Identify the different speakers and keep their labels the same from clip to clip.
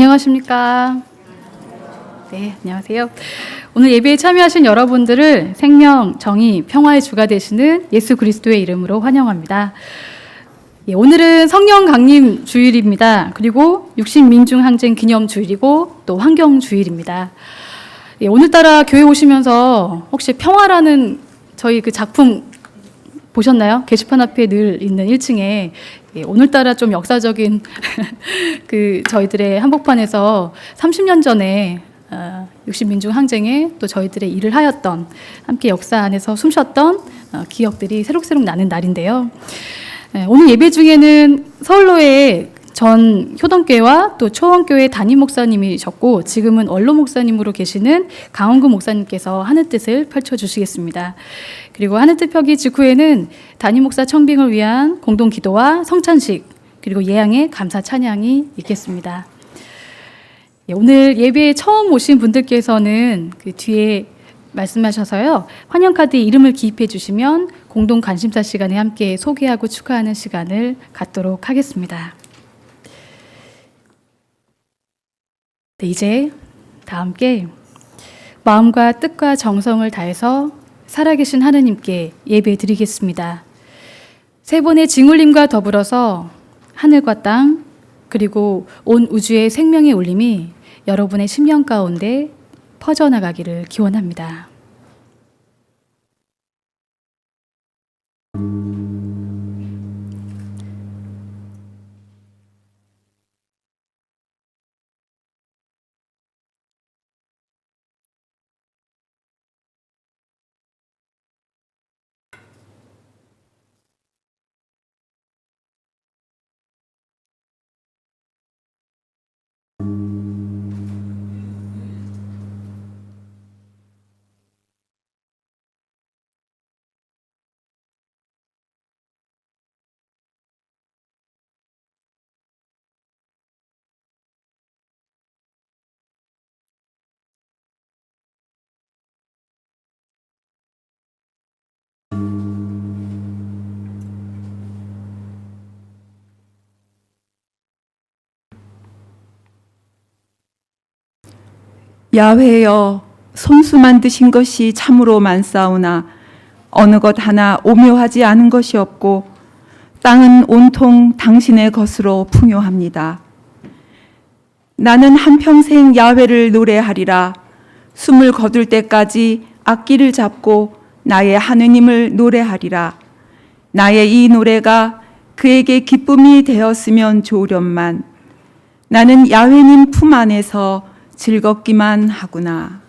Speaker 1: 안녕하십니까? 네, 안녕하세요. 오늘 예배에 참여하신 여러분들을 생명, 정의, 평화의 주가 되시는 예수 그리스도의 이름으로 환영합니다. 예, 오늘은 성령 강림 주일입니다. 그리고 육신 민중 항쟁 기념 주일이고 또 환경 주일입니다. 예, 오늘따라 교회 오시면서 혹시 평화라는 저희 그 작품 보셨나요? 게시판 앞에 늘 있는 1층에 예, 오늘따라 좀 역사적인 그 저희들의 한복판에서 30년 전에 어, 60민중 항쟁에 또 저희들의 일을 하였던 함께 역사 안에서 숨쉬었던 어, 기억들이 새록새록 나는 날인데요. 예, 오늘 예배 중에는 서울로의 전 효동교회와 또 초원교회 담임 목사님이셨고 지금은 원로 목사님으로 계시는 강원구 목사님께서 하늘 뜻을 펼쳐 주시겠습니다. 그리고 하늘 뜻 펴기 직후에는 담임 목사 청빙을 위한 공동 기도와 성찬식 그리고 예양의 감사 찬양이 있겠습니다. 예, 오늘 예배에 처음 오신 분들께서는 그 뒤에 말씀하셔서요 환영 카드에 이름을 기입해 주시면 공동 관심사 시간에 함께 소개하고 축하하는 시간을 갖도록 하겠습니다. 네, 이제 다 함께 마음과 뜻과 정성을 다해서 살아계신 하느님께 예배 드리겠습니다. 세 번의 징울림과 더불어서 하늘과 땅 그리고 온 우주의 생명의 울림이 여러분의 심령 가운데 퍼져나가기를 기원합니다.
Speaker 2: 야훼여 손수 만드신 것이 참으로 많사오나 어느 것 하나 오묘하지 않은 것이 없고 땅은 온통 당신의 것으로 풍요합니다. 나는 한평생 야훼를 노래하리라 숨을 거둘 때까지 악기를 잡고 나의 하느님을 노래하리라 나의 이 노래가 그에게 기쁨이 되었으면 좋으련만 나는 야훼님 품 안에서 즐겁기만 하구나.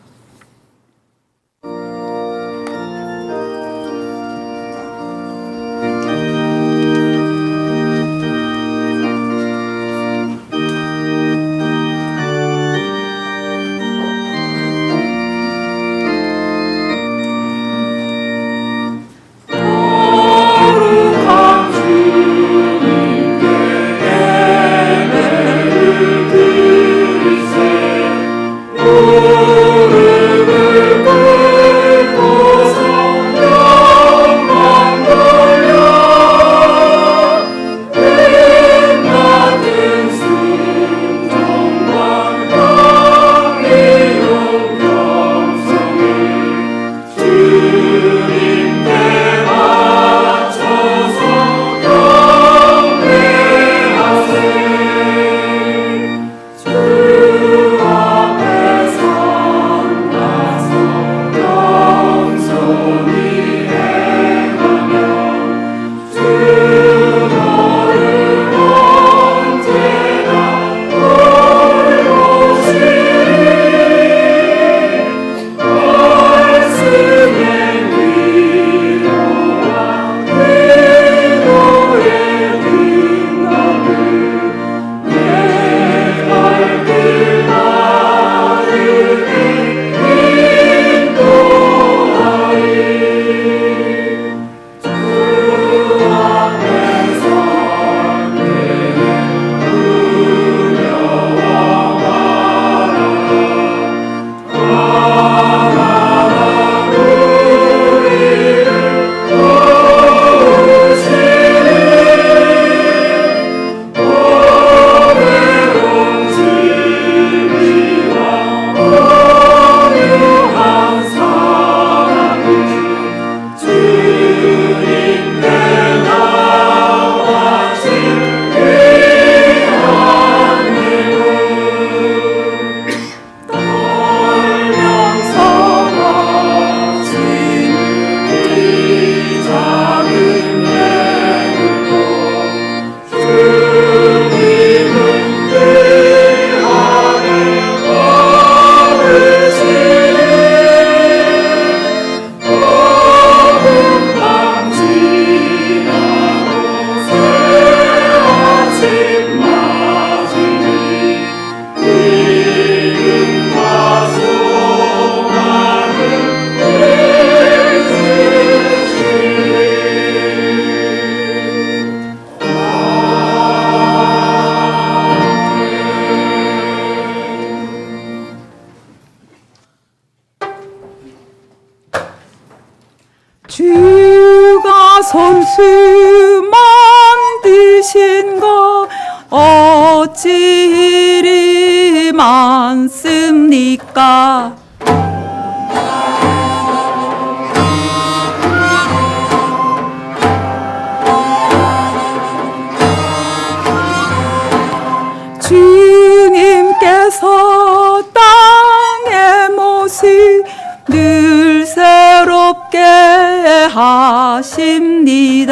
Speaker 2: 하십니다.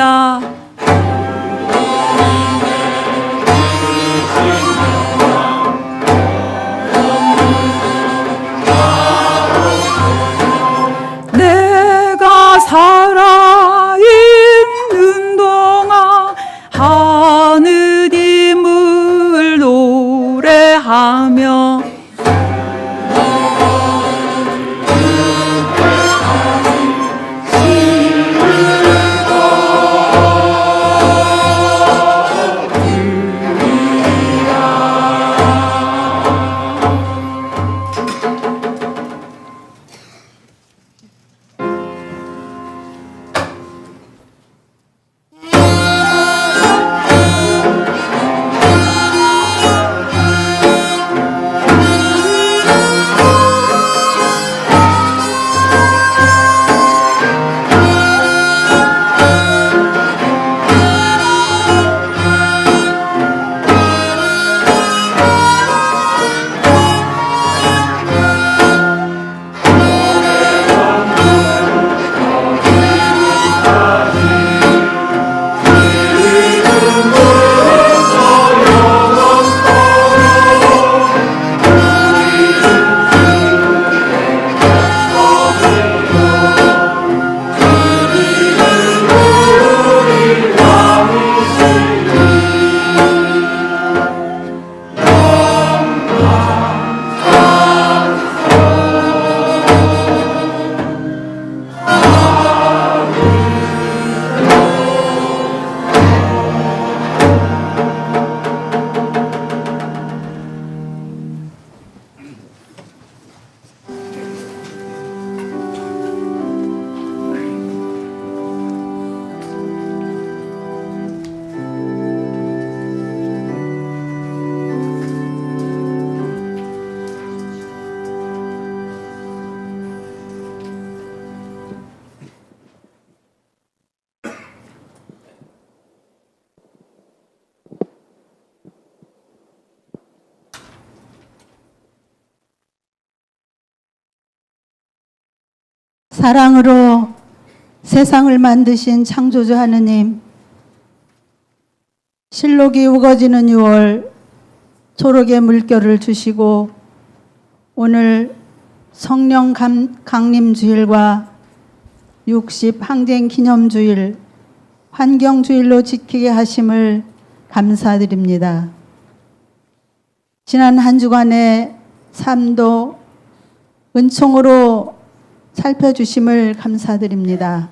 Speaker 3: 사랑으로 세상을 만드신 창조주 하느님, 실록이 우거지는 6월 초록의 물결을 주시고 오늘 성령 감- 강림 주일과 60 항쟁 기념 주일, 환경 주일로 지키게 하심을 감사드립니다. 지난 한 주간의 삶도 은총으로 살펴주심을 감사드립니다.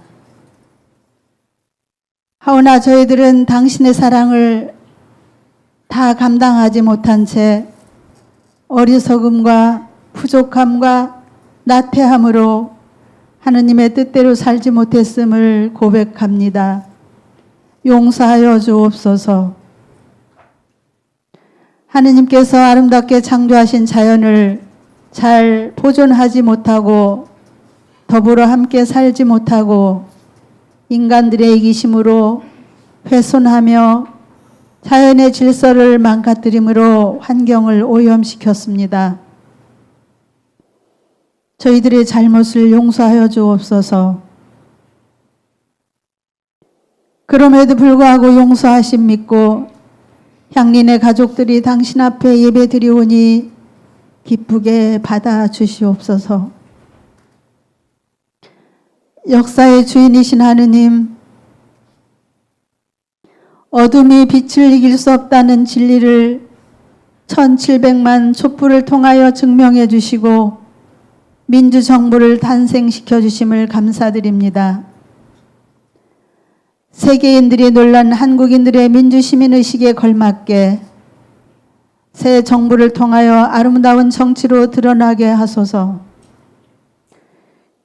Speaker 3: 하오나 저희들은 당신의 사랑을 다 감당하지 못한 채 어리석음과 부족함과 나태함으로 하느님의 뜻대로 살지 못했음을 고백합니다. 용서하여 주옵소서. 하느님께서 아름답게 창조하신 자연을 잘 보존하지 못하고 더불어 함께 살지 못하고 인간들의 이기심으로 훼손하며 자연의 질서를 망가뜨림으로 환경을 오염시켰습니다. 저희들의 잘못을 용서하여 주옵소서. 그럼에도 불구하고 용서하심 믿고 향린의 가족들이 당신 앞에 예배 드리오니 기쁘게 받아 주시옵소서. 역사의 주인이신 하느님, 어둠이 빛을 이길 수 없다는 진리를 1700만 촛불을 통하여 증명해 주시고 민주정부를 탄생시켜 주심을 감사드립니다. 세계인들이 놀란 한국인들의 민주시민의식에 걸맞게 새 정부를 통하여 아름다운 정치로 드러나게 하소서.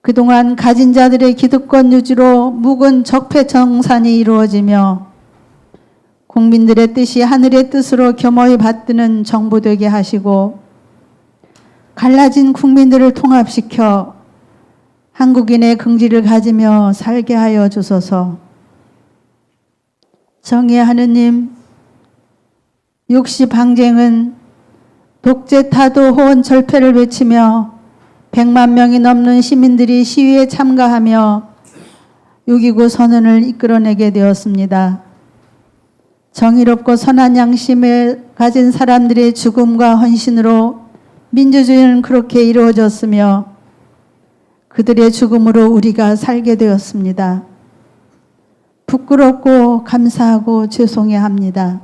Speaker 3: 그동안 가진 자들의 기득권 유지로 묵은 적폐 정산이 이루어지며 국민들의 뜻이 하늘의 뜻으로 겸허히 받드는 정부 되게 하시고 갈라진 국민들을 통합시켜 한국인의 긍지를 가지며 살게 하여 주소서. 정의 하느님, 육시 방쟁은 독재 타도 호언 절패를 외치며 100만 명이 넘는 시민들이 시위에 참가하며 6.29 선언을 이끌어내게 되었습니다. 정의롭고 선한 양심을 가진 사람들의 죽음과 헌신으로 민주주의는 그렇게 이루어졌으며 그들의 죽음으로 우리가 살게 되었습니다. 부끄럽고 감사하고 죄송해 합니다.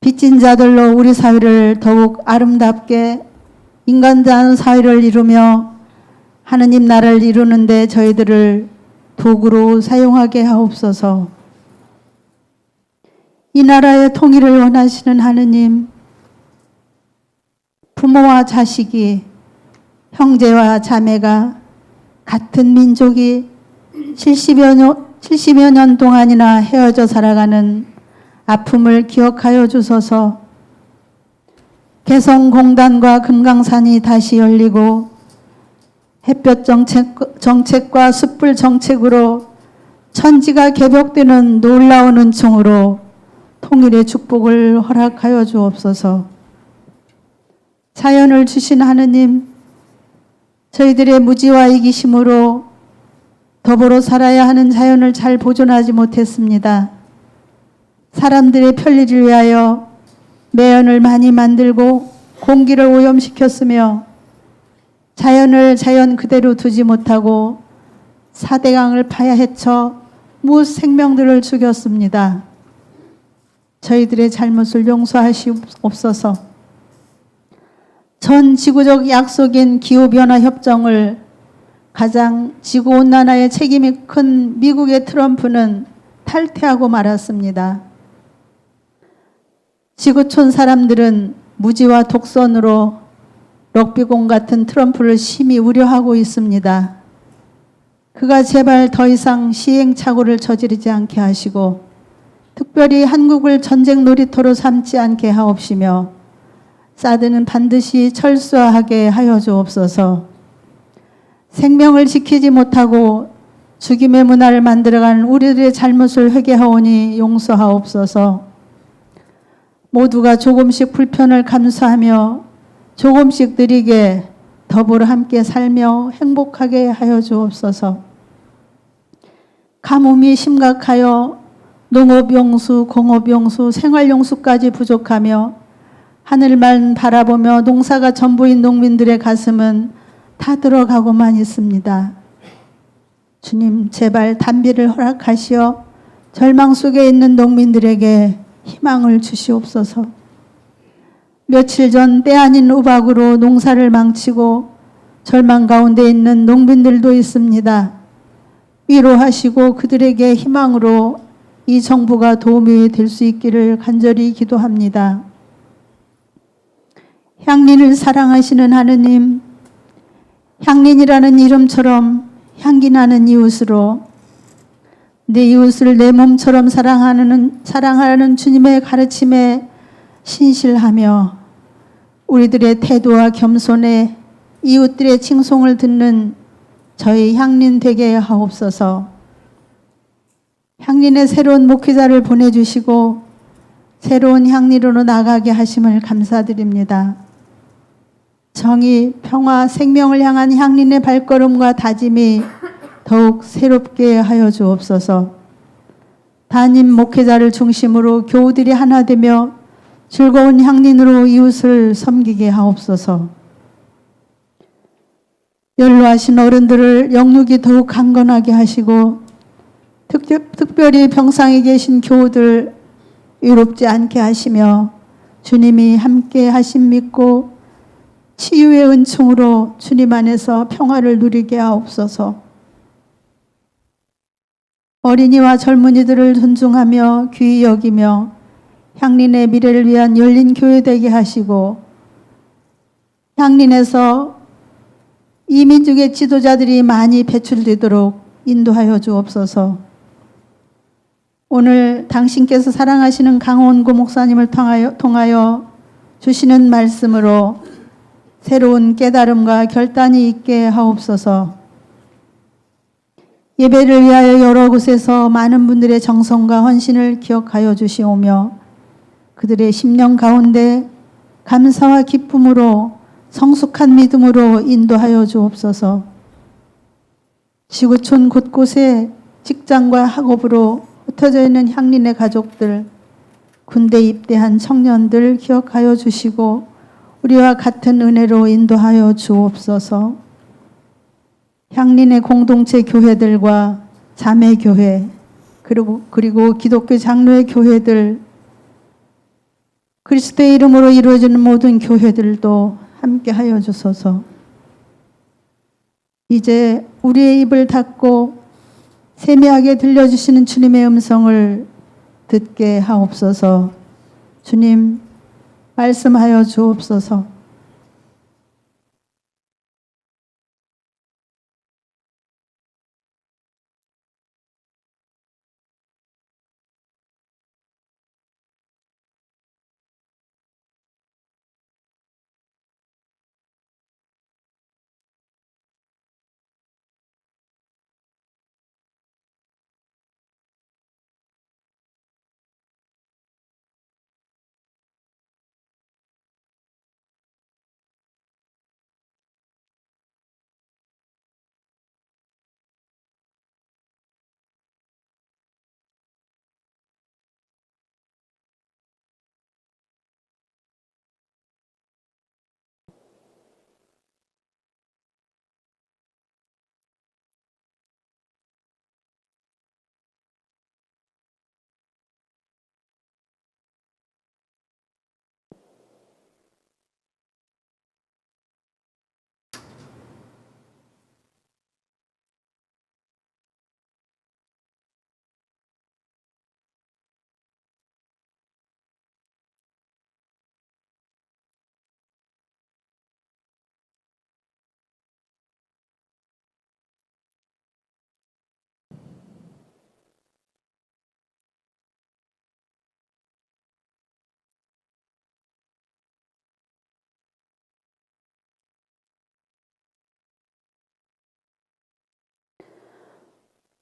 Speaker 3: 빚진 자들로 우리 사회를 더욱 아름답게 인간다운 사회를 이루며 하느님 나라를 이루는데 저희들을 도구로 사용하게 하옵소서. 이 나라의 통일을 원하시는 하느님, 부모와 자식이, 형제와 자매가 같은 민족이 70여 년, 70여 년 동안이나 헤어져 살아가는 아픔을 기억하여 주소서 개성공단과 금강산이 다시 열리고 햇볕 정책, 정책 과 숯불 정책으로 천지가 개벽되는 놀라운 은총으로 통일의 축복을 허락하여 주옵소서. 자연을 주신 하느님, 저희들의 무지와 이기심으로 더불어 살아야 하는 자연을 잘 보존하지 못했습니다. 사람들의 편리를 위하여 매연을 많이 만들고 공기를 오염시켰으며 자연을 자연 그대로 두지 못하고 사대강을 파야 헤쳐 무 생명들을 죽였습니다. 저희들의 잘못을 용서하시옵소서. 전 지구적 약속인 기후변화 협정을 가장 지구온난화에 책임이 큰 미국의 트럼프는 탈퇴하고 말았습니다. 지구촌 사람들은 무지와 독선으로 럭비공 같은 트럼프를 심히 우려하고 있습니다. 그가 제발 더 이상 시행착오를 저지르지 않게 하시고 특별히 한국을 전쟁 놀이터로 삼지 않게 하옵시며 사드는 반드시 철수하게 하여 주옵소서. 생명을 지키지 못하고 죽임의 문화를 만들어가는 우리들의 잘못을 회개하오니 용서하옵소서. 모두가 조금씩 불편을 감수하며 조금씩 느리게 더불어 함께 살며 행복하게 하여 주옵소서. 가뭄이 심각하여 농업용수, 공업용수, 생활용수까지 부족하며 하늘만 바라보며 농사가 전부인 농민들의 가슴은 다 들어가고만 있습니다. 주님, 제발 단비를 허락하시어 절망 속에 있는 농민들에게 희망을 주시옵소서. 며칠 전 때 아닌 우박으로 농사를 망치고 절망 가운데 있는 농민들도 있습니다. 위로하시고 그들에게 희망으로 이 정부가 도움이 될 수 있기를 간절히 기도합니다. 향린을 사랑하시는 하느님, 향린이라는 이름처럼 향기 나는 이웃으로 내 이웃을 내 몸처럼 사랑하는 사랑하는 주님의 가르침에 신실하며 우리들의 태도와 겸손에 이웃들의 칭송을 듣는 저희 향린 되게 하옵소서. 향린의 새로운 목회자를 보내주시고 새로운 향리로 나가게 하심을 감사드립니다. 정의, 평화, 생명을 향한 향린의 발걸음과 다짐이 더욱 새롭게 하여 주옵소서. 담임 목회자를 중심으로 교우들이 하나 되며 즐거운 향린으로 이웃을 섬기게 하옵소서. 연로하신 어른들을 영육이 더욱 강건하게 하시고 특, 특별히 병상에 계신 교우들 외롭지 않게 하시며 주님이 함께 하심 믿고 치유의 은총으로 주님 안에서 평화를 누리게 하옵소서. 어린이와 젊은이들을 존중하며 귀히 여기며 향린의 미래를 위한 열린 교회 되게 하시고 향린에서 이 민족의 지도자들이 많이 배출되도록 인도하여 주옵소서. 오늘 당신께서 사랑하시는 강원구 목사님을 통하여, 통하여 주시는 말씀으로 새로운 깨달음과 결단이 있게 하옵소서. 예배를 위하여 여러 곳에서 많은 분들의 정성과 헌신을 기억하여 주시오며 그들의 심령 가운데 감사와 기쁨으로 성숙한 믿음으로 인도하여 주옵소서. 지구촌 곳곳에 직장과 학업으로 흩어져 있는 향린의 가족들, 군대 입대한 청년들 기억하여 주시고 우리와 같은 은혜로 인도하여 주옵소서. 향린의 공동체 교회들과 자매 교회 그리고 그리고 기독교 장로의 교회들 그리스도의 이름으로 이루어지는 모든 교회들도 함께 하여 주소서. 이제 우리의 입을 닫고 세미하게 들려주시는 주님의 음성을 듣게 하옵소서. 주님, 말씀하여 주옵소서.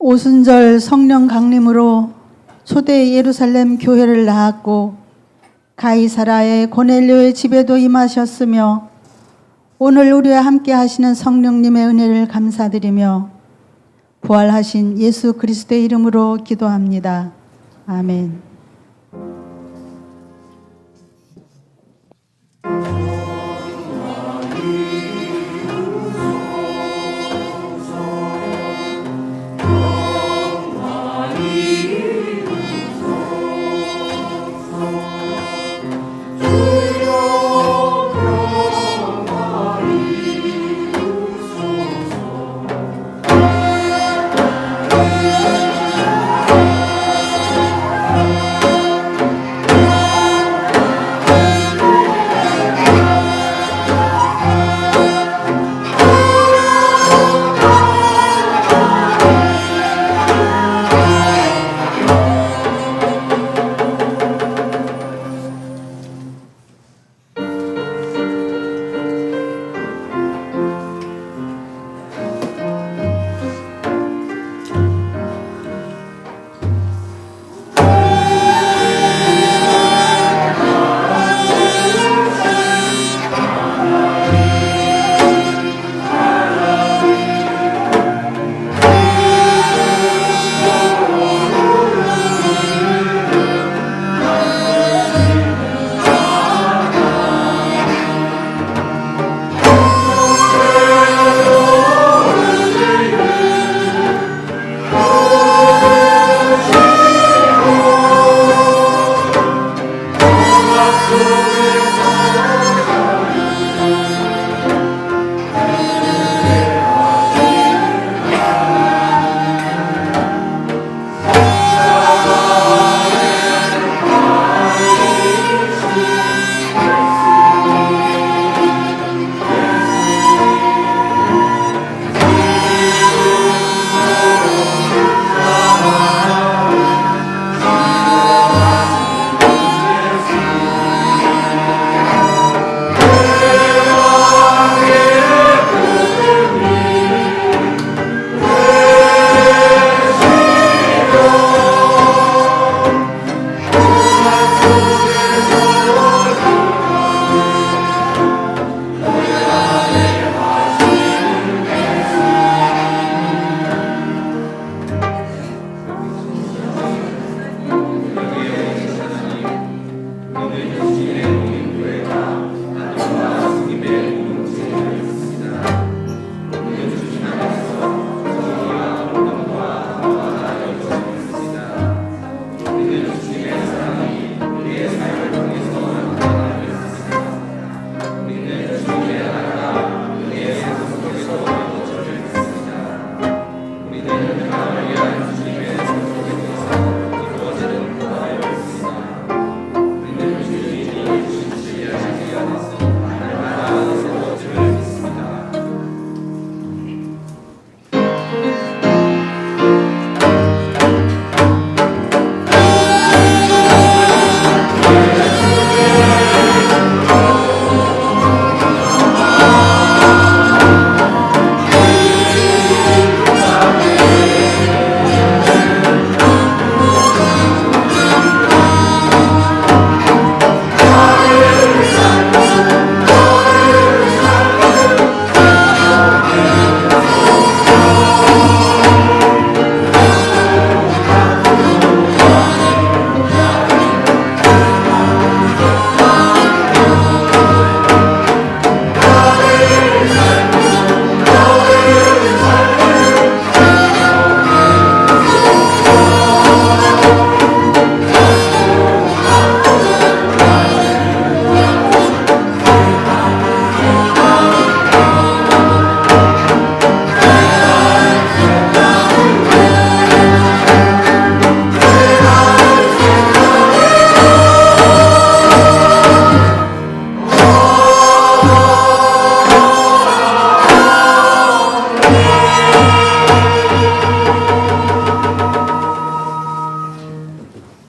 Speaker 3: 오순절 성령 강림으로 초대 예루살렘 교회를 낳았고 가이사라의 고넬료의 집에도 임하셨으며 오늘 우리와 함께 하시는 성령님의 은혜를 감사드리며 부활하신 예수 그리스도의 이름으로 기도합니다. 아멘.